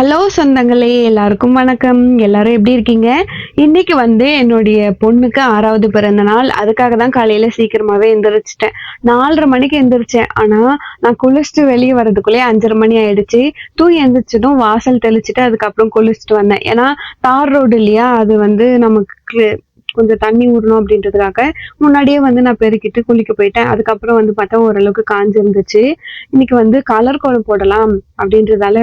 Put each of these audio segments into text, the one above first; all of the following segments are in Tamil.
ஹலோ சொந்தங்களே எல்லாருக்கும் வணக்கம். எல்லாரும் எப்படி இருக்கீங்க? இன்னைக்கு வந்து என்னுடைய பொண்ணுக்கு ஆறாவது பிறந்த நாள். அதுக்காக தான் காலையில சீக்கிரமாவே எந்திரிச்சிட்டேன். நாலரை மணிக்கு எந்திரிச்சேன். ஆனா நான் குளிச்சுட்டு வெளியே வரதுக்குள்ளேயே அஞ்சரை மணி ஆயிடுச்சு. தூங்கி எந்திரிச்சதும் வாசல் தெளிச்சுட்டு அதுக்கப்புறம் குளிச்சுட்டு வந்தேன். ஏன்னா தார் ரோடு இல்லையா? அது வந்து நமக்கு கொஞ்சம் தண்ணி விடணும் அப்படின்றதுக்காக முன்னாடியே வந்து நான் பெருக்கிட்டு குளிக்க போயிட்டேன். அதுக்கப்புறம் வந்து பார்த்தா ஓரளவுக்கு காஞ்சிருந்துச்சு. இன்னைக்கு வந்து கலர் கோலம் போடலாம் அப்படின்றதால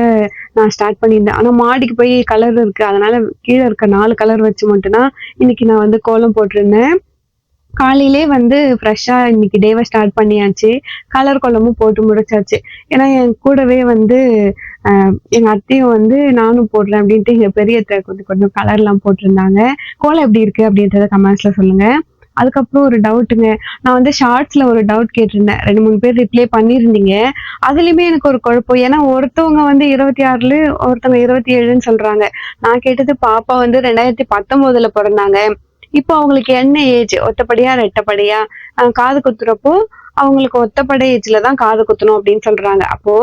நான் ஸ்டார்ட் பண்ணியிருந்தேன். ஆனால் மாடிக்கு போய் கலர் இருக்கு. அதனால கீழே இருக்க நாலு கலர் வச்சு மட்டும்தான் இன்னைக்கு நான் வந்து கோலம் போட்டிருந்தேன். காலையிலே வந்து ஃப்ரெஷ்ஷா இன்னைக்கு டேவை ஸ்டார்ட் பண்ணியாச்சு. கலர் கோலமும் போட்டு முடிச்சாச்சு. ஏன்னா என் கூடவே வந்து எங்கள் எங்க அத்தையும் வந்து நானும் போடுறேன் அப்படின்ட்டு எங்க பெரிய அத்தை கொஞ்சம் கொஞ்சம் கலர்லாம் போட்டிருந்தாங்க. கோலம் எப்படி இருக்கு அப்படின்றத கமெண்ட்ஸ்ல சொல்லுங்க. அதுக்கப்புறம் ஒரு டவுட்டுங்க நான் வந்து ஷார்ட்ஸ்ல ஒரு டவுட் கேட்டிருந்தேன். ரெண்டு மூணு பேர் ரிப்ளை பண்ணியிருந்தீங்க. அதுலயுமே எனக்கு ஒரு குழப்பம். ஏன்னா ஒருத்தவங்க வந்து இருபத்தி ஆறுல ஒருத்தவங்க இருபத்தி ஏழுன்னு சொல்றாங்க. நான் கேட்டது பாப்பா வந்து ரெண்டாயிரத்தி பத்தொன்பதுல பிறந்தாங்க. இப்போ அவங்களுக்கு என்ன ஏஜ் ஒத்தப்படியா ரெட்டப்படியா காது குத்துறப்போ அவங்களுக்கு ஒத்தப்படை ஏஜ்ல தான் காது குத்தணும் அப்படின்னு சொல்றாங்க. அப்போ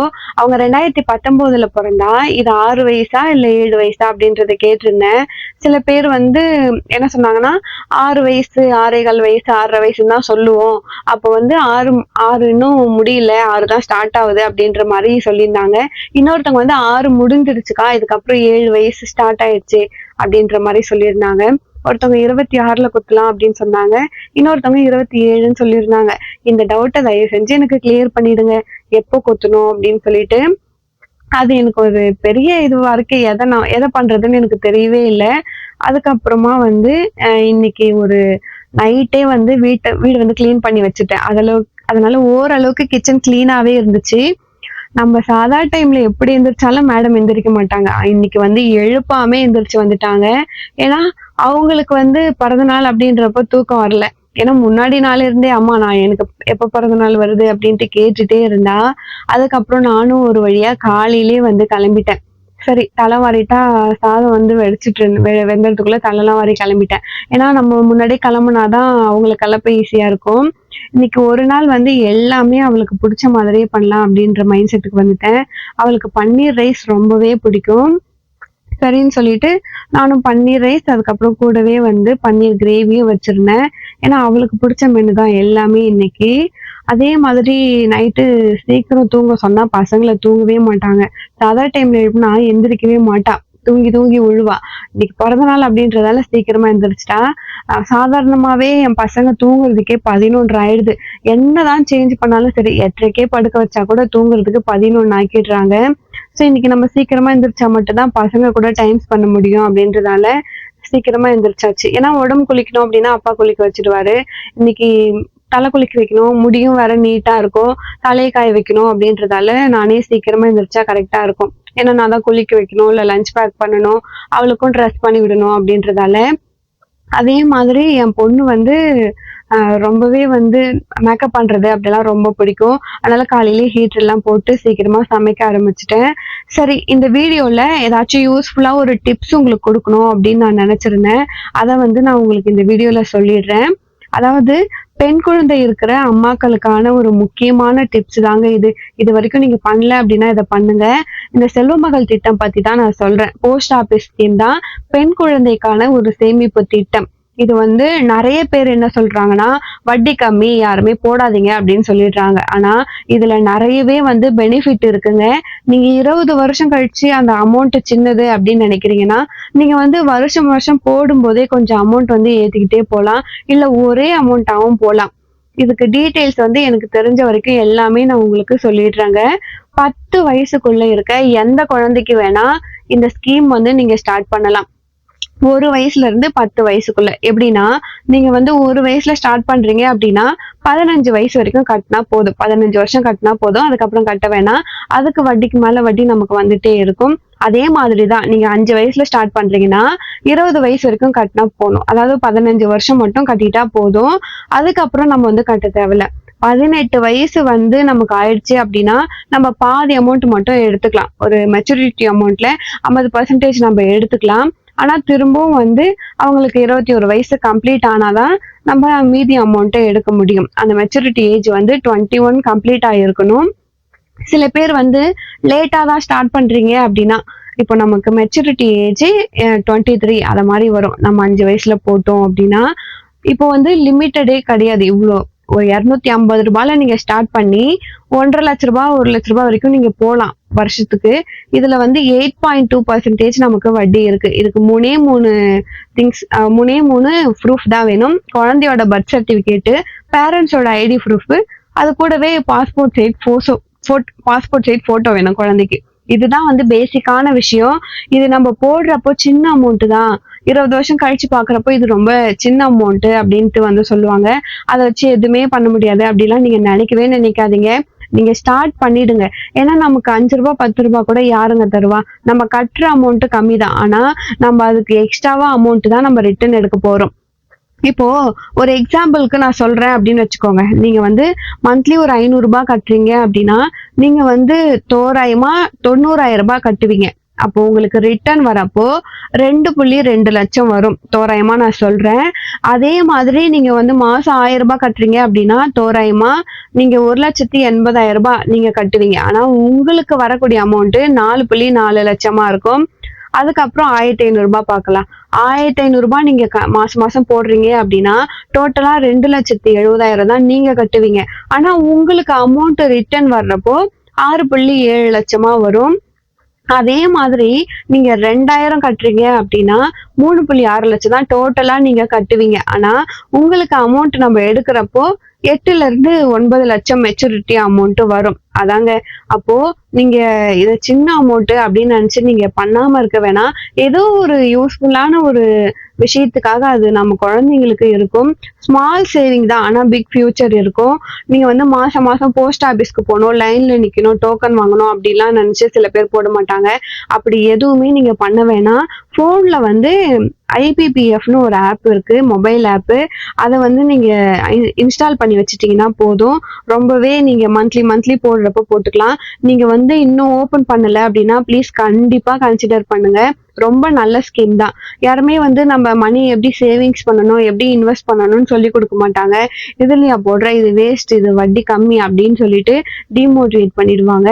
அவங்க ரெண்டாயிரத்தி பத்தொன்பதுல பிறந்தா இது ஆறு வயசா இல்ல ஏழு வயசா அப்படின்றத கேட்டிருந்தேன் சில பேர் வந்து என்ன சொன்னாங்கன்னா ஆறு வயசு ஆறேகால் வயசு ஆறரை வயசுன்னு தான் சொல்லுவோம். அப்போ வந்து ஆறு ஆறு இன்னும் முடியல ஆறு தான் ஸ்டார்ட் ஆகுது அப்படின்ற மாதிரி சொல்லியிருந்தாங்க. இன்னொருத்தவங்க வந்து ஆறு முடிஞ்சிருச்சுக்கா இதுக்கப்புறம் ஏழு வயசு ஸ்டார்ட் ஆயிடுச்சு அப்படின்ற மாதிரி சொல்லியிருந்தாங்க. ஒருத்தவங்க இருபத்தி ஆறுல குத்தலாம் அப்படின்னு சொன்னாங்க. இன்னொருத்தவங்க இருபத்தி ஏழுன்னு சொல்லியிருந்தாங்க. இந்த டவுட்டை தயவு செஞ்சு எனக்கு கிளியர் பண்ணிடுங்க. எப்போ குத்தணும் அப்படின்னு சொல்லிட்டு அது எனக்கு ஒரு பெரிய இதுவா இருக்கு. எதை நான் எதை பண்றதுன்னு எனக்கு தெரியவே இல்லை. அதுக்கப்புறமா வந்து இன்னைக்கு ஒரு நைட்டே வந்து வீட்டை வீடு வந்து க்ளீன் பண்ணி வச்சுட்டேன். அதளவுக்கு அதனால ஓரளவுக்கு கிச்சன் கிளீனாவே இருந்துச்சு. நம்ம சாதா டைம்ல எப்படி எந்திரிச்சாலும் மேடம் எந்திரிக்க மாட்டாங்க. இன்னைக்கு வந்து எழுப்பாமே எந்திரிச்சு வந்துட்டாங்க. ஏன்னா அவங்களுக்கு வந்து பிறந்த நாள் அப்படின்றப்ப தூக்கம் வரல. ஏன்னா முன்னாடி நாள் இருந்தே அம்மா நான் எனக்கு எப்ப பிறந்த நாள் வருது? அப்படின்ட்டு கேட்டுட்டே இருந்தா அதுக்கப்புறம் நானும் ஒரு வழியா காலையிலே வந்து கிளம்பிட்டேன். சரி தலை வாரிட்டா சாதம் வந்து வெடிச்சிட்டு இருந்து வெ- வெந்ததுக்குள்ள தலைலாம் வாரி கிளம்பிட்டேன். ஏன்னா நம்ம முன்னாடியே கிளம்புனாதான் அவங்களுக்கு கிளப்ப ஈஸியா இருக்கும். இன்னைக்கு ஒரு நாள் வந்து எல்லாமே அவளுக்கு பிடிச்ச மாதிரியே பண்ணலாம் அப்படின்ற மைண்ட் செட்டுக்கு வந்துட்டேன். அவளுக்கு பன்னீர் ரைஸ் ரொம்பவே பிடிக்கும். சரின்னு சொல்லிட்டு நானும் பன்னீர் ரைஸ் அதுக்கப்புறம் கூடவே வந்து பன்னீர் கிரேவியும் வச்சிருந்தேன். ஏன்னா அவளுக்கு பிடிச்ச மெனு தான் எல்லாமே இன்னைக்கு. அதே மாதிரி நைட்டு சீக்கிரம் தூங்க சொன்னா பசங்களை தூங்கவே மாட்டாங்க. சாதா டைம்ல எழுப்புனா எந்திரிக்கவே மாட்டா. தூங்கி தூங்கி உழுவா. இன்னைக்கு பிறந்த நாள் அப்படின்றதால சீக்கிரமா எந்திரிச்சிட்டா. சாதாரணமாவே என் பசங்க தூங்குறதுக்கே பதினொன்று ஆயிடுது. என்னதான் சேஞ்ச் பண்ணாலும் சரி எட்டரைக்கே படுக்க வச்சா கூட தூங்குறதுக்கு பதினொன்று ஆக்கிடுறாங்க. ஸோ இன்னைக்கு நம்ம சீக்கிரமா எந்திரிச்சா மட்டும்தான் பசங்க கூட டைம் பண்ண முடியும் அப்படின்றதால சீக்கிரமா எந்திரிச்சாச்சு. ஏன்னா உடம்பு குளிக்கணும் அப்படின்னா அப்பா குளிக்க வச்சிடுவாரு. இன்னைக்கு தலை குளிக்க வைக்கணும் முடியும் வேற நீட்டா இருக்கும். தலையை காய வைக்கணும் அப்படின்றதால நானே சீக்கிரமா எந்திரிச்சா கரெக்டா இருக்கும். ஏன்னா நான் தான் குளிக்க வைக்கணும் இல்லை லஞ்ச் பேக் பண்ணணும் அவளுக்கும் ட்ரெஸ் பண்ணி விடணும் அப்படின்றதால. அதே மாதிரி என் பொண்ணு வந்து ரொம்பவே வந்து மேக்கப் பண்றது அப்படிலாம் ரொம்ப பிடிக்கும். அதனால காலையிலேயே ஹீட்டர் எல்லாம் போட்டு சீக்கிரமா சமைக்க ஆரம்பிச்சிட்டேன். சரி இந்த வீடியோல ஏதாச்சும் யூஸ்ஃபுல்லா ஒரு டிப்ஸ் உங்களுக்கு கொடுக்கணும் அப்படின்னு நான் நினைச்சிருந்தேன். அதை வந்து நான் உங்களுக்கு இந்த வீடியோல சொல்லிடுறேன். அதாவது பெண் குழந்தை இருக்கிற அம்மாக்களுக்கான ஒரு முக்கியமான டிப்ஸ் தாங்க இது. இது வரைக்கும் நீங்க பண்ணல அப்படின்னா இதை பண்ணுங்க. இந்த செல்வ மகள் திட்டம் பத்தி தான் நான் சொல்றேன். போஸ்ட் ஆபீஸ் ஸ்கீம் தான் பெண் குழந்தைக்கான ஒரு சேமிப்பு திட்டம். இது வந்து நிறைய பேர் என்ன சொல்றாங்கன்னா வட்டி கம்மி யாருமே போடாதீங்க அப்படின்னு சொல்லிடுறாங்க. ஆனா இதுல நிறையவே வந்து பெனிஃபிட் இருக்குங்க. நீங்க இருபது வருஷம் கழிச்சு அந்த அமௌண்ட் சின்னது அப்படின்னு நினைக்கிறீங்கன்னா நீங்க வந்து வருஷம் வருஷம் போடும்போதே கொஞ்சம் அமௌண்ட் வந்து ஏத்திக்கிட்டே போகலாம் இல்ல ஒரே அமௌண்ட்டாகவும் போகலாம் இதுக்கு டீட்டெயில்ஸ் வந்து எனக்கு தெரிஞ்ச வரைக்கும் எல்லாமே நான் உங்களுக்கு சொல்லிடுறேங்க. பத்து வயசுக்குள்ள இருக்க எந்த குழந்தைக்கு வேணா இந்த ஸ்கீம் வந்து நீங்க ஸ்டார்ட் பண்ணலாம். ஒரு வயசுல இருந்து பத்து வயசுக்குள்ள. எப்படின்னா நீங்க வந்து ஒரு வயசுல ஸ்டார்ட் பண்றீங்க அப்படின்னா பதினஞ்சு வயசு வரைக்கும் கட்டினா போதும். பதினஞ்சு வருஷம் கட்டினா போதும். அதுக்கப்புறம் கட்ட வேணாம். அதுக்கு வட்டிக்கு மேல வட்டி நமக்கு வந்துட்டே இருக்கும். அதே மாதிரி தான் நீங்க அஞ்சு வயசுல ஸ்டார்ட் பண்றீங்கன்னா இருபது வயசு வரைக்கும் கட்டினா போதும். அதாவது பதினஞ்சு வருஷம் மட்டும் கட்டிட்டா போதும். அதுக்கப்புறம் நம்ம வந்து கட்ட தேவையில்ல. பதினெட்டு வயசு வந்து நமக்கு ஆயிடுச்சு அப்படின்னா நம்ம பாதி அமௌண்ட் மட்டும் எடுத்துக்கலாம். ஒரு மெச்சூரிட்டி அமௌண்ட்ல ஐம்பது பர்சன்டேஜ் நம்ம எடுத்துக்கலாம். ஆனால் திரும்பவும் வந்து அவங்களுக்கு இருபத்தி ஒரு வயசு கம்ப்ளீட் ஆனாதான் நம்ம மீதி அமௌண்ட்டை எடுக்க முடியும். அந்த மெச்சூரிட்டி ஏஜ் வந்து டுவெண்ட்டி ஒன் கம்ப்ளீட் ஆகிருக்கணும் சில பேர் வந்து லேட்டாக தான் ஸ்டார்ட் பண்ணுறீங்க அப்படின்னா இப்போ நமக்கு மெச்சூரிட்டி ஏஜ் டுவெண்ட்டி த்ரீ அதை மாதிரி வரும். நம்ம அஞ்சு வயசுல போட்டோம் அப்படின்னா இப்போ வந்து லிமிட்டடே கிடையாது. இவ்வளோ ஒரு இரநூத்தி ஐம்பது ரூபாயில நீங்க ஸ்டார்ட் பண்ணி ஒன்றரை லட்ச ரூபாய் ஒரு லட்ச ரூபாய் வரைக்கும் நீங்க போகலாம் வருஷத்துக்கு. இதுல வந்து எயிட் பாயிண்ட் டூ பர்சன்டேஜ் நமக்கு வட்டி இருக்கு. இதுக்கு மூணே மூணு திங்ஸ் மூணே மூணு ப்ரூஃப் தான் வேணும். குழந்தையோட பர்த் சர்டிபிகேட்டு பேரண்ட்ஸோட ஐடி ப்ரூஃப் அது கூடவே passport size photo passport size photo வேணும் குழந்தைக்கு. இதுதான் வந்து பேசிக்கான விஷயம். இது நம்ம போடுறப்போ சின்ன அமௌண்ட் தான். இருபது வருஷம் கழிச்சு பாக்குறப்போ இது ரொம்ப சின்ன அமௌண்ட் அப்படின்ட்டு வந்து சொல்லுவாங்க. அதை வச்சு எதுவுமே பண்ண முடியாது. அப்படிலாம் நீங்க நினைக்கவே நினைக்காதீங்க. நீங்க ஸ்டார்ட் பண்ணிடுங்க. ஏன்னா நமக்கு அஞ்சு ரூபாய் பத்து ரூபாய் கூட யாருங்க தருவா? நம்ம கட்டுற அமௌண்ட் கம்மி தான். ஆனா நம்ம அதுக்கு எக்ஸ்ட்ராவா அமௌண்ட் தான் நம்ம ரிட்டர்ன் எடுக்க போறோம். இப்போ ஒரு எக்ஸாம்பிளுக்கு நான் சொல்றேன் அப்படின்னு வச்சுக்கோங்க. நீங்க வந்து மந்த்லி ஒரு ஐநூறு ரூபாய் கட்டுறீங்க அப்படின்னா நீங்க வந்து தோராயமா தொண்ணூறாயிரம் ரூபாய் கட்டுவீங்க. அப்போ உங்களுக்கு ரிட்டர்ன் வரப்போ ரெண்டு புள்ளி ரெண்டு லட்சம் வரும். தோராயமா நான் சொல்றேன். அதே மாதிரி நீங்க வந்து மாசம் ஆயிரம் ரூபாய் கட்டுறீங்க அப்படின்னா தோராயமா நீங்க ஒரு லட்சத்தி எண்பதாயிரம் ரூபாய் நீங்க கட்டுவீங்க. ஆனா உங்களுக்கு வரக்கூடிய அமௌண்ட் நாலு புள்ளி நாலு லட்சமா இருக்கும். அதுக்கப்புறம் ஆயிரத்தி ஐநூறுரூபா பார்க்கலாம். ஆயிரத்தி ஐநூறுரூபா நீங்கள் க- மாதம் மாதம் போடுறீங்க அப்படின்னா டோட்டலாக ரெண்டு லட்சத்தி எழுபதாயிரம் தான் நீங்கள் கட்டுவீங்க. ஆனால் உங்களுக்கு அமௌண்ட்டு ரிட்டர்ன் வர்றப்போ ஆறு புள்ளி ஏழு லட்சமாக வரும். அதே மாதிரி நீங்க ரெண்டாயிரம் கட்டுறீங்க அப்படின்னா மூணு புள்ளி ஆறு லட்சம் தான் டோட்டலா நீங்க கட்டுவீங்க. ஆனா உங்களுக்கு அமௌண்ட் நம்ம எடுக்கிறப்போ எட்டுல இருந்து ஒன்பது லட்சம் மெச்சூரிட்டி அமௌண்ட் வரும். அதாங்க. அப்போ நீங்க இது சின்ன அமௌண்ட் அப்படின்னு நினைச்சு நீங்க பண்ணாம இருக்க வேணாம். ஏதோ ஒரு யூஸ்ஃபுல்லான ஒரு விஷயத்துக்காக அது நம்ம குழந்தைங்களுக்கு இருக்கும். ஸ்மால் சேவிங் தான். ஆனா பிக் ஃபியூச்சர் இருக்கும். நீங்க வந்து மாசம் மாசம் போஸ்ட் ஆபீஸ்க்கு போகணும் லைன்ல நிக்கணும் டோக்கன் வாங்கணும் அப்படிலாம் நினைச்சு சில பேர் போட மாட்டாங்க. அப்படி எதுவுமே நீங்க பண்ண வேணாம். போன்ல வந்து ஐபிபிஎஃப்னு ஒரு ஆப் இருக்கு மொபைல் ஆப்பு அதை வந்து நீங்க இன்ஸ்டால் பண்ணி வச்சுட்டிங்கன்னா போதும். ரொம்பவே நீங்க மந்த்லி மந்த்லி போடுறப்ப போட்டுக்கலாம். நீங்க வந்து இன்னும் ஓபன் பண்ணல அப்படின்னா ப்ளீஸ் கண்டிப்பா கன்சிடர் பண்ணுங்க. ரொம்ப நல்ல ஸ்கீம் தான். யாருமே வந்து நம்ம மணி எப்படி சேவிங்ஸ் பண்ணணும் எப்படி இன்வெஸ்ட் பண்ணணும்னு சொல்லி கொடுக்க மாட்டாங்க. இதுலயா போடுற இது வேஸ்ட் இது வட்டி கம்மி அப்படின்னு சொல்லிட்டு டிமோட்டிவேட் பண்ணிடுவாங்க.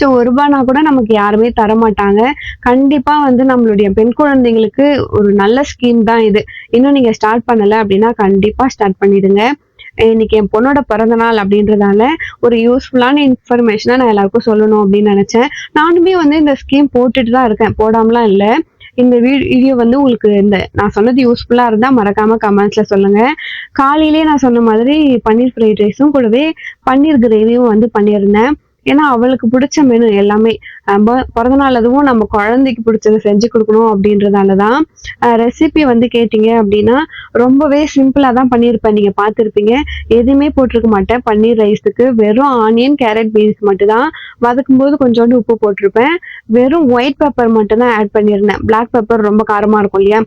ஸோ ஒரு ரூபானா கூட நமக்கு யாருமே தர மாட்டாங்க கண்டிப்பா வந்து நம்மளுடைய பெண் குழந்தைங்களுக்கு ஒரு நல்ல ஸ்கீம் தான் இது. இன்னும் நீங்க ஸ்டார்ட் பண்ணல அப்படின்னா கண்டிப்பா ஸ்டார்ட் பண்ணிடுங்க. இன்னைக்கு என் பொண்ணோட பிறந்த நாள் அப்படின்றதால ஒரு யூஸ்ஃபுல்லான இன்ஃபர்மேஷனை நான் எல்லாருக்கும் சொல்லணும் அப்படின்னு நினைச்சேன். நானுமே வந்து இந்த ஸ்கீம் போட்டுட்டு தான் இருக்கேன். போடாமலாம் இல்லை. இந்த வீடியோ வந்து உங்களுக்கு இந்த நான் சொன்னது யூஸ்ஃபுல்லா இருந்தா மறக்காம கமெண்ட்ஸ்ல சொல்லுங்க. காலையிலேயே நான் சொன்ன மாதிரி பன்னீர் ஃப்ரைட் ரைஸும் கூடவே பன்னீர் கிரேவியும் வந்து பண்ணியிருந்தேன். ஏன்னா அவளுக்கு பிடிச்ச மெனு எல்லாமே நம்ம பிறந்த அதுவும் நம்ம குழந்தைக்கு பிடிச்சதை செஞ்சு கொடுக்கணும் அப்படின்றதால தான் ரெசிபி வந்து கேட்டிங்க அப்படின்னா ரொம்பவே சிம்பிளாக தான் பண்ணியிருப்பேன். நீங்கள் பார்த்துருப்பீங்க. எதுவுமே போட்டிருக்க மாட்டேன். பன்னீர் ரைஸுக்கு வெறும் ஆனியன் கேரட் பீன்ஸ் மட்டும்தான். வதக்கும் போது கொஞ்சோண்டு உப்பு போட்டிருப்பேன். வெறும் ஒயிட் பெப்பர் மட்டும் தான் ஆட் பண்ணியிருந்தேன். பிளாக் பெப்பர் ரொம்ப காரமாக இருக்கும் இல்லையா?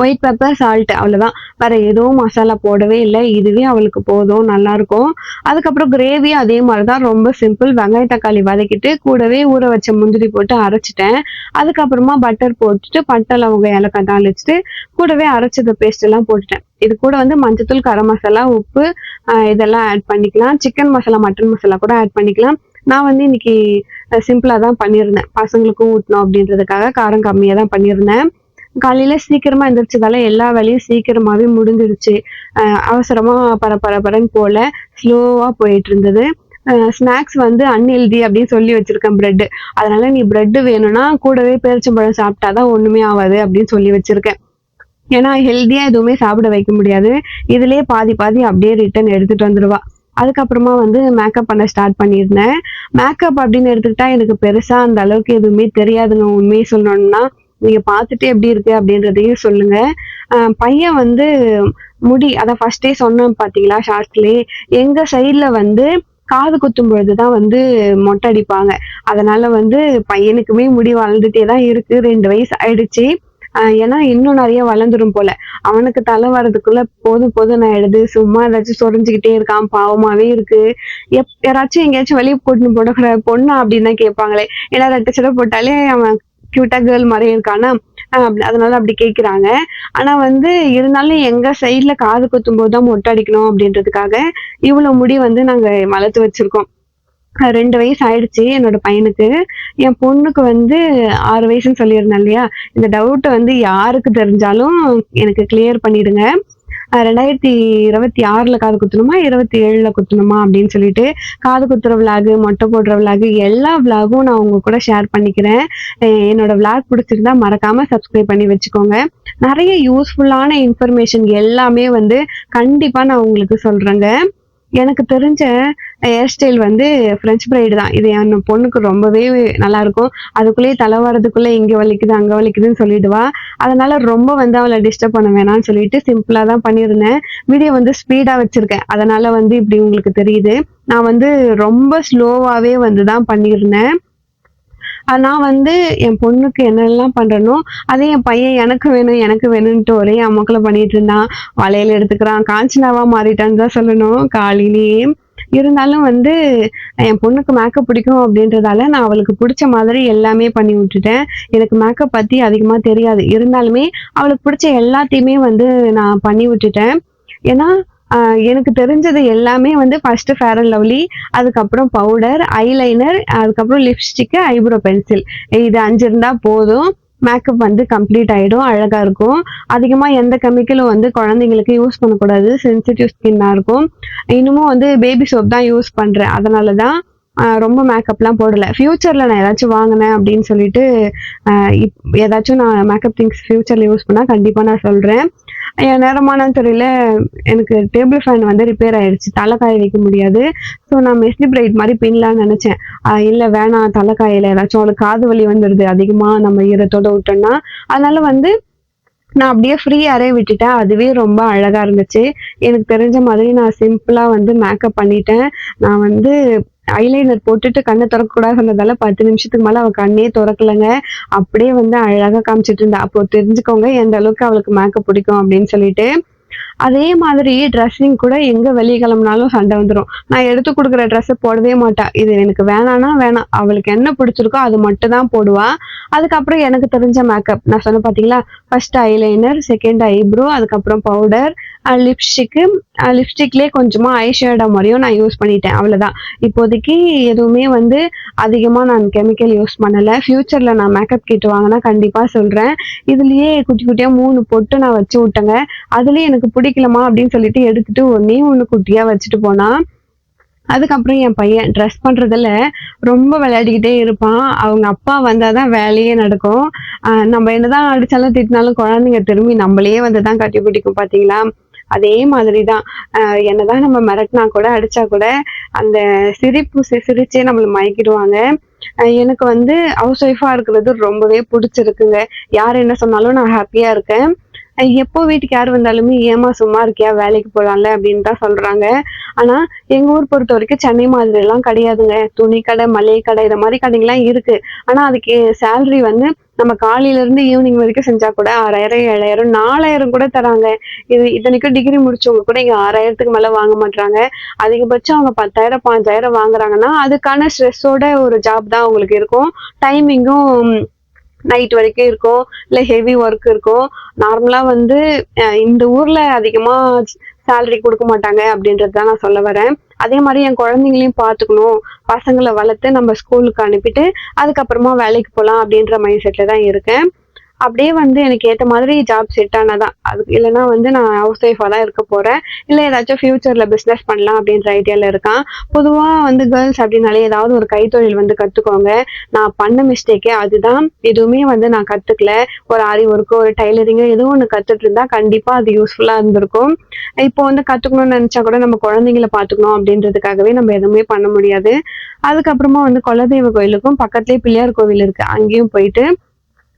ஒயிட் பெப்பர் சால்ட் அவ்வளோதான் வேறு எதுவும் மசாலா போடவே இல்லை. இதுவே அவளுக்கு போதும் நல்லா இருக்கும் அதுக்கப்புறம் கிரேவி அதே மாதிரி தான் ரொம்ப சிம்பிள் வெங்காய தக்காளி வதக்கிட்டு கூடவே ஊற வச்ச முந்திரி போட்டு அரைச்சிட்டேன். அதுக்கப்புறமா பட்டர் போட்டுட்டு பட்டை லவங்க ஏலக்காய் தாளிச்சிட்டு கூடவே அரைச்சத பேஸ்ட் எல்லாம் போட்டுட்டேன். இது கூட வந்து மஞ்சத்தூள் கரம் மசாலா உப்பு இதெல்லாம் ஆட் பண்ணிக்கலாம். சிக்கன் மசாலா மட்டன் மசாலா கூட ஆட் பண்ணிக்கலாம். நான் வந்து இன்னைக்கு சிம்பிளாக தான் பண்ணியிருந்தேன். பசங்களுக்கும் ஊட்டணும் அப்படின்றதுக்காக காரம் கம்மியாக தான் பண்ணியிருந்தேன். காலையில சீக்கிரமா எந்திரிச்சதால எல்லா வேலையும் சீக்கிரமாவே முடிஞ்சிருச்சு அவசரமா பர பர போல ஸ்லோவா போயிட்டு இருந்தது. ஸ்நாக்ஸ் வந்து அன்ஹெல்தி அப்படின்னு சொல்லி வச்சிருக்கேன் பிரெட் அதனால நீ பிரெட் வேணும்னா கூடவே பேரிச்சம்பழம் சாப்பிட்டாதான் ஒண்ணுமே ஆகாது அப்படின்னு சொல்லி வச்சிருக்கேன். ஏன்னா ஹெல்த்தியா எதுவுமே சாப்பிட வைக்க முடியாது. இதுலயே பாதி பாதி அப்படியே ரிட்டர்ன் எடுத்துட்டு வந்துருவா. அதுக்கப்புறமா வந்து மேக்கப் பண்ண ஸ்டார்ட் பண்ணியிருந்தேன். மேக்கப் அப்படின்னு எடுத்துக்கிட்டா எனக்கு பெருசா அந்த அளவுக்கு எதுவுமே தெரியாதுங்க. உண்மையை சொல்லணும்னா நீங்க பார்த்துட்டு எப்படி இருக்கு அப்படின்றதையும் சொல்லுங்க. பையன் வந்து முடி அதான் ஃபர்ஸ்டே சொன்னேன் பாத்தீங்களா ஷார்ட்ஸ்லயே எங்க சைட்ல வந்து காது குத்தும் பொழுதுதான் வந்து மொட்டை அடிப்பாங்க. அதனால வந்து பையனுக்குமே முடி வளர்ந்துட்டே தான் இருக்கு. ரெண்டு வயசு ஆயிடுச்சு. ஏன்னா இன்னும் நிறைய வளர்ந்துரும் போல. அவனுக்கு தலை வர்றதுக்குள்ள போதும் போதும் நான் எழுது சும்மா ஏதாச்சும் சொரிஞ்சுக்கிட்டே இருக்கான். பாவமாவே இருக்கு. எப் யாராச்சும் எங்கேயாச்சும் வெளியே போட்டுன்னு போடுற பொண்ணா அப்படின்னு தான் கேட்பாங்களே. ஏன்னா ரெட்டை சடை போட்டாலே அவன் கியூட்டா கேர்ள் மாதிரி இருக்கானா அப்படி- அதனால அப்படி கேக்குறாங்க. ஆனா வந்து இருந்தாலும் எங்க சைட்ல காது குத்தும் போது தான் மொட்டை அடிக்கணும் அப்படின்றதுக்காக இவ்வளவு முடி வந்து நாங்க வளர்த்து வச்சிருக்கோம். ரெண்டு வயசு ஆயிடுச்சு என்னோட பையனுக்கு. என் பொண்ணுக்கு வந்து ஆறு வயசுன்னு சொல்லியிருந்தேன் இல்லையா? இந்த டவுட்டை வந்து யாருக்கு தெரிஞ்சாலும் எனக்கு கிளியர் பண்ணிடுங்க. ரெண்டாயிரத்தி இருபத்தி ஆறுல காது குத்தணுமா? இருபத்தி ஏழுல குத்தணுமா? அப்படின்னு சொல்லிட்டு காது குத்துற விளாகு மொட்டை போடுற விளாகு எல்லா விளாகும் நான் உங்க கூட ஷேர் பண்ணிக்கிறேன். என்னோட விளாக் பிடிச்சிருந்தா மறக்காம சப்ஸ்கிரைப் பண்ணி வச்சுக்கோங்க. நிறைய யூஸ்ஃபுல்லான இன்ஃபர்மேஷன் எல்லாமே வந்து கண்டிப்பா நான் உங்களுக்கு சொல்றேங்க. எனக்கு தெரிஞ்ச ஹேர் ஸ்டைல் வந்து ஃப்ரெஞ்ச் பிரைடு தான். இது என் பொண்ணுக்கு ரொம்பவே நல்லா இருக்கும். அதுக்குள்ளேயே தலை வரதுக்குள்ளே இங்கே வலிக்குது அங்கே வலிக்குதுன்னு சொல்லிடுவா. அதனால ரொம்ப வந்து அவளை டிஸ்டர்ப் பண்ண வேணாம்னு சொல்லிட்டு சிம்பிளாக தான் பண்ணியிருந்தேன். வீடியோ வந்து ஸ்பீடாக வச்சுருக்கேன். அதனால வந்து இப்படி உங்களுக்கு தெரியுது. நான் வந்து ரொம்ப ஸ்லோவாகவே வந்து தான் பண்ணியிருந்தேன். நான் வந்து என் பொண்ணுக்கு என்னெல்லாம் பண்ணுறனோ அதே என் பையன் எனக்கு வேணும் எனக்கு வேணும்ட்டு ஒரே அமக்கல பண்ணிட்டு இருந்தான். வளையல் எடுத்துக்கிறான். காஞ்சனாவா மாறிட்டான்னு தான் சொல்லணும். காலையிலேயே இருந்தாலும் வந்து என் பொண்ணுக்கு மேக்கப் பிடிக்கும் அப்படின்றதால நான் அவளுக்கு பிடிச்ச மாதிரி எல்லாமே பண்ணி விட்டுட்டேன். எனக்கு மேக்கப் பத்தி அதிகமா தெரியாது. இருந்தாலுமே அவளுக்கு பிடிச்ச எல்லாத்தையுமே வந்து நான் பண்ணி விட்டுட்டேன். ஏன்னா எனக்கு தெரிஞ்சது எல்லாமே வந்து ஃபர்ஸ்ட் ஃபேர் அண்ட் லவ்லி அதுக்கப்புறம் பவுடர் ஐலைனர் அதுக்கப்புறம் லிப்ஸ்டிக்கு ஐப்ரோ பென்சில் இது அஞ்சு இருந்தா போதும். மேக்கப் வந்து கம்ப்ளீட் ஆகிடும் அழகாக இருக்கும். அதிகமாக எந்த கெமிக்கலும் வந்து குழந்தைங்களுக்கு யூஸ் பண்ணக்கூடாது. சென்சிட்டிவ் ஸ்கின்னாக இருக்கும். இன்னமும் வந்து பேபி சோப் தான் யூஸ் பண்ணுறேன் அதனால தான் ரொம்ப மேக்கப்லாம் போடல. ஃப்யூச்சரில் நான் ஏதாச்சும் வாங்கினேன் அப்படின்னு சொல்லிட்டு இப்- ஏதாச்சும் நான் மேக்கப் திங்ஸ் ஃப்யூச்சரில் யூஸ் பண்ணால் கண்டிப்பாக நான் சொல்கிறேன் என் நேரமான தெரியல எனக்கு டேபிள் ஃபேன் வந்து ரிப்பேர் ஆயிடுச்சு. தலை காய வைக்க முடியாது. ஸோ நான் மெஸ்லி பிரைட் மாதிரி பின்னலான்னு நினைச்சேன். இல்லை வேணாம் தலை ஏதாச்சும் அவளுக்கு காது வலி வந்துடுது அதிகமாக நம்ம ஈரத்தோட விட்டோம்னா. அதனால வந்து நான் அப்படியே ஃப்ரீயாரே விட்டுட்டேன். அதுவே ரொம்ப அழகா இருந்துச்சு. எனக்கு தெரிஞ்ச மாதிரி நான் சிம்பிளா வந்து மேக்கப் பண்ணிட்டேன். நான் வந்து ஐலைனர் போட்டுட்டு கண்ணை திறக்கக்கூடாது சொன்னதால பத்து நிமிஷத்துக்கு மேலே அவள் கண்ணே திறக்கலங்க. அப்படியே வந்து அழகா காமிச்சிட்டு இருந்தா. அப்போ தெரிஞ்சுக்கோங்க எந்த அளவுக்கு அவளுக்கு மேக்கப் பிடிக்கும் அப்படின்னு சொல்லிட்டு. அதே மாதிரி ட்ரெஸ்ஸிங் கூட எங்க வெளியே கிளம்புனாலும் சண்டை வந்துடும் நான் எடுத்து கொடுக்குற ட்ரெஸ்ஸை போடவே மாட்டா. இது எனக்கு வேணாம்னா வேணாம். அவளுக்கு என்ன பிடிச்சிருக்கோ அது மட்டும் தான் போடுவா. அதுக்கப்புறம் எனக்கு தெரிஞ்ச மேக்கப் நான் சொன்ன பாத்தீங்களா? ஃபர்ஸ்ட் ஐலைனர் செகண்ட் ஐப்ரோ அதுக்கப்புறம் பவுடர் லிப்ஸ்டிக்கு லிப்ஸ்டிக்லேயே கொஞ்சமா ஐ ஷேடோ மாதிரியும் நான் யூஸ் பண்ணிட்டேன். அவ்வளவுதான். இப்போதைக்கு எதுவுமே வந்து அதிகமா நான் கெமிக்கல் யூஸ் பண்ணல. ஃபியூச்சர்ல நான் மேக்கப் கிட் வாங்கினா கண்டிப்பா சொல்றேன். இதுலயே குட்டி குட்டியா மூணு பொட்டு நான் வச்சு விட்டேங்க. அதுலயும் எனக்கு எனக்கு பிடிக்கலமா அப்படின்னு சொல்லிட்டு எடுத்துட்டு ஒன்னே ஒன்று குட்டியா வச்சுட்டு போனால் அதுக்கப்புறம் என் பையன் ட்ரெஸ் பண்றதுல ரொம்ப விளையாடிக்கிட்டே இருப்பான். அவங்க அப்பா வந்தாதான் வேலையே நடக்கும். நம்ம என்னதான் அடிச்சாலும் திட்டினாலும் குழந்தைங்க திரும்பி நம்மளே வந்து தான் கட்டி பிடிக்கும் பாத்தீங்களா? அதே மாதிரிதான். ஆஹ் என்னதான் நம்ம மிரட்டினா கூட அடிச்சா கூட அந்த சிரிப்பு சி- சிரிச்சே நம்மளை மயக்கிடுவாங்க. எனக்கு வந்து ஹவுஸ் ஒய்ஃபா இருக்கிறது ரொம்பவே பிடிச்சிருக்குங்க. யார் என்ன சொன்னாலும் நான் ஹாப்பியா இருக்கேன். எப்போ வீட்டுக்கு யார் வந்தாலுமே ஏமா சும்மா இருக்கியா? வேலைக்கு போகலாம்ல அப்படின்னு தான் சொல்றாங்க. ஆனா எங்க ஊர் பொறுத்த வரைக்கும் சென்னை மாதிரி எல்லாம் கிடையாதுங்க. துணி கடை மளிகை கடை இதை மாதிரி கடைங்கெல்லாம் இருக்கு. ஆனா அதுக்கு சேலரி வந்து நம்ம காலையில இருந்து ஈவினிங் வரைக்கும் செஞ்சா கூட ஆறாயிரம் ஏழாயிரம் நாலாயிரம் கூட தராங்க. இது இத்தனைக்கும் டிகிரி முடிச்சவங்க கூட இங்க ஆறாயிரத்துக்கு மேல வாங்க மாட்டாங்க அதிகபட்சம் அவங்க பத்தாயிரம் பாஞ்சாயிரம் வாங்குறாங்கன்னா அதுக்கான ஸ்ட்ரெஸ்ஸோட ஒரு ஜாப் தான் அவங்களுக்கு இருக்கும். டைமிங்கும் நைட் வரைக்கும் இருக்கும் இல்லை ஹெவி ஒர்க் இருக்கும் நார்மலாக வந்து இந்த ஊரில் அதிகமாக சேலரி கொடுக்க மாட்டாங்க அப்படின்றது தான் நான் சொல்ல வரேன். அதே மாதிரி என் குழந்தைங்களையும் பார்த்துக்கணும். பசங்களை வளர்த்து நம்ம ஸ்கூலுக்கு அனுப்பிட்டு அதுக்கப்புறமா வேலைக்கு போகலாம் அப்படின்ற மைண்ட் செட்டில் தான் இருக்கேன். அப்படியே வந்து எனக்கு ஏற்ற மாதிரி ஜாப் செட் ஆனாதான். அது இல்லைன்னா வந்து நான் ஹவுஸ் ஒய்ஃபாக தான் இருக்க போகிறேன் இல்லை ஏதாச்சும் ஃபியூச்சரில் பிஸ்னஸ் பண்ணலாம் அப்படின்ற ஐடியாவில் இருக்கான். பொதுவாக வந்து கேர்ள்ஸ் அப்படின்னாலே ஏதாவது ஒரு கைத்தொழில் வந்து கற்றுக்கோங்க நான் பண்ண மிஸ்டேக்கே அதுதான். எதுவுமே வந்து நான் கற்றுக்கல ஒரு ஆரி ஒர்க்கோ ஒரு டைலரிங்கோ ஏதோ ஒன்று கற்றுட்டு இருந்தா கண்டிப்பாக அது யூஸ்ஃபுல்லாக இருந்திருக்கும். இப்போ வந்து கற்றுக்கணும்னு நினச்சா கூட நம்ம குழந்தைங்கள பார்த்துக்கணும் அப்படின்றதுக்காகவே நம்ம எதுவுமே பண்ண முடியாது. அதுக்கப்புறமா வந்து குலதெய்வ கோயிலுக்கும் பக்கத்துலேயே பிள்ளையார் கோவில் இருக்குது அங்கேயும் போயிட்டு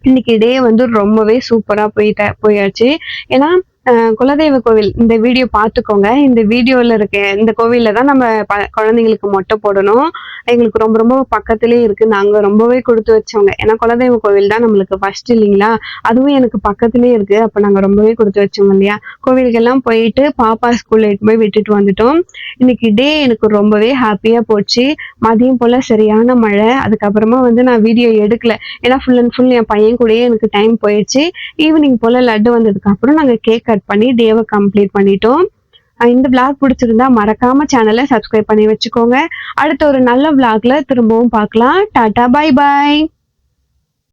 இன்னைக்கு டே வந்து ரொம்பவே சூப்பரா போயிட்ட போயாச்சு. ஏன்னா குலதெய்வ கோவில் இந்த வீடியோ பார்த்துக்கோங்க. இந்த வீடியோவில் இருக்க இந்த கோவிலில் தான் நம்ம ப- குழந்தைங்களுக்கு மொட்டை போடணும். எங்களுக்கு ரொம்ப ரொம்ப பக்கத்துலேயே இருக்குது நாங்கள் ரொம்பவே கொடுத்து வச்சவங்க. ஏன்னா குலதெய்வ கோவில் தான் நம்மளுக்கு ஃபர்ஸ்ட் இல்லைங்களா? அதுவும் எனக்கு பக்கத்துலேயே இருக்குது அப்போ நாங்கள் ரொம்பவே கொடுத்து வச்சோங்க இல்லையா? கோவிலுக்கெல்லாம் போயிட்டு பாப்பா ஸ்கூலில் இட்டு போய் விட்டுட்டு வந்துட்டோம். இன்னைக்கு டே எனக்கு ரொம்பவே ஹாப்பியாக போச்சு. மதியம் போல் சரியான மழை. அதுக்கப்புறமா வந்து நான் வீடியோ எடுக்கல. ஏன்னா ஃபுல் அண்ட் ஃபுல் என் பையன் கூடயே எனக்கு டைம் போயிடுச்சு ஈவினிங் போல் லட்டு வந்ததுக்கப்புறம் நாங்கள் நாங்க கேக் கட் பண்ணி டேவை கம்ப்ளீட் பண்ணிட்டோம். இந்த vlog பிடிச்சிருந்தா மறக்காம சேனலை சப்ஸ்கிரைப் பண்ணி வச்சுக்கோங்க. அடுத்த ஒரு நல்ல பிளாக்ல திரும்பவும் பார்க்கலாம். Tata bye bye